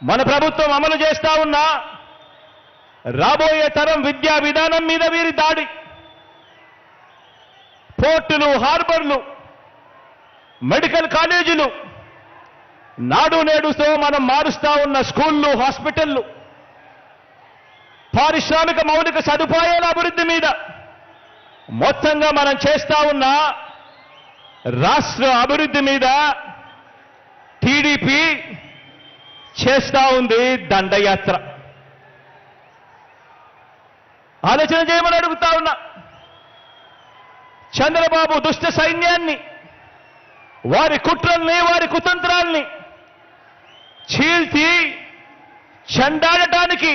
మన ప్రభుత్వం అమలు చేస్తా ఉన్నా రాబోయే తరం విద్యా విధానం మీద వీరి దాడి. పోర్టులు హార్బర్లు మెడికల్ కాలేజీలు నాడు నేడుతో మనం మారుస్తా ఉన్న స్కూళ్ళు హాస్పిటళ్ళు పారిశ్రామిక మౌలిక సదుపాయాల అభివృద్ధి మీద మొత్తంగా మనం చేస్తా ఉన్న రాష్ట్ర అభివృద్ధి మీద టీడీపీ చేస్తా ఉంది దండయాత్ర. ఆలోచన చేయమని అడుగుతా ఉన్నా. చంద్రబాబు దుష్ట సైన్యాన్ని వారి కుట్రల్ని వారి కుతంత్రాల్ని చీల్చి చెండాడటానికి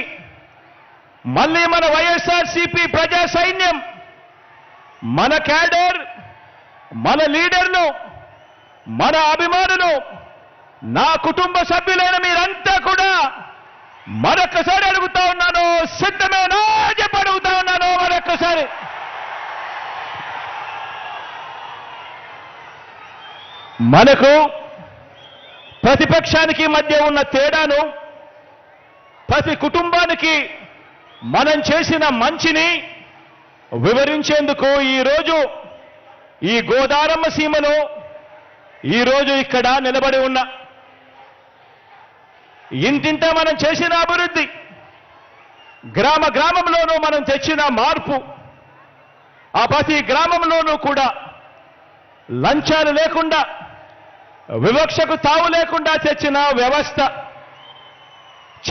మళ్ళీ మన వైఎస్ఆర్సీపీ ప్రజా సైన్యం మన క్యాడర్ మన లీడర్లు మన అభిమానులు నా కుటుంబ సభ్యులైన మీరంతా కూడా మరొక్కసారి అడుగుతా ఉన్నాను సిద్ధమేనా చెప్పి అడుగుతా ఉన్నాను మరొక్కసారి. మనకు ప్రతిపక్షానికి మధ్య ఉన్న తేడాను ప్రతి కుటుంబానికి మనం చేసిన మంచిని వివరించేందుకు ఈరోజు ఈ గోదారమ్మ సీమలో ఈరోజు ఇక్కడ నిలబడి ఉన్న ఇంటింటా మనం చేసిన అభివృద్ధి. గ్రామ గ్రామంలోనూ మనం తెచ్చిన మార్పు. ఆ ప్రతి గ్రామంలోనూ కూడా లంచాలు లేకుండా వివక్షకు తావు లేకుండా తెచ్చిన వ్యవస్థ.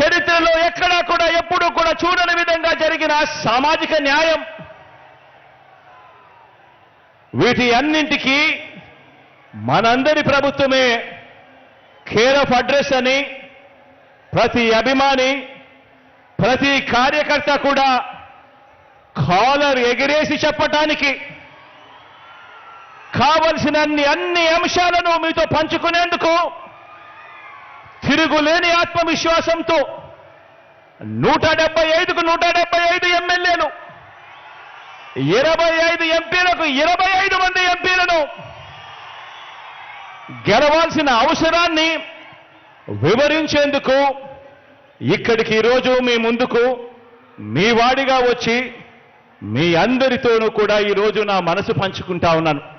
చరిత్రలో ఎక్కడా కూడా ఎప్పుడూ కూడా చూడని విధంగా జరిగిన సామాజిక న్యాయం. వీటి అన్నింటికీ మనందరి ప్రభుత్వమే కేర్ ఆఫ్ అడ్రస్ అని ప్రతి అభిమాని ప్రతి కార్యకర్త కూడా కాలర్ ఎగిరేసి చెప్పటానికి కావలసిన అన్ని అన్ని అంశాలను మీతో పంచుకునేందుకు తిరుగులేని ఆత్మవిశ్వాసంతో నూట డెబ్బై ఐదుకు నూట డెబ్బై ఐదు ఎమ్మెల్యేలు ఇరవై ఐదు ఎంపీలకు ఇరవై ఐదు మంది ఎంపీలను గెలవాల్సిన అవసరాన్ని వివరించేందుకు ఇక్కడికి ఈరోజు మీ ముందుకు మీ వాడిగా వచ్చి మీ అందరితోనూ కూడా ఈరోజు నా మనసు పంచుకుంటా ఉన్నాను.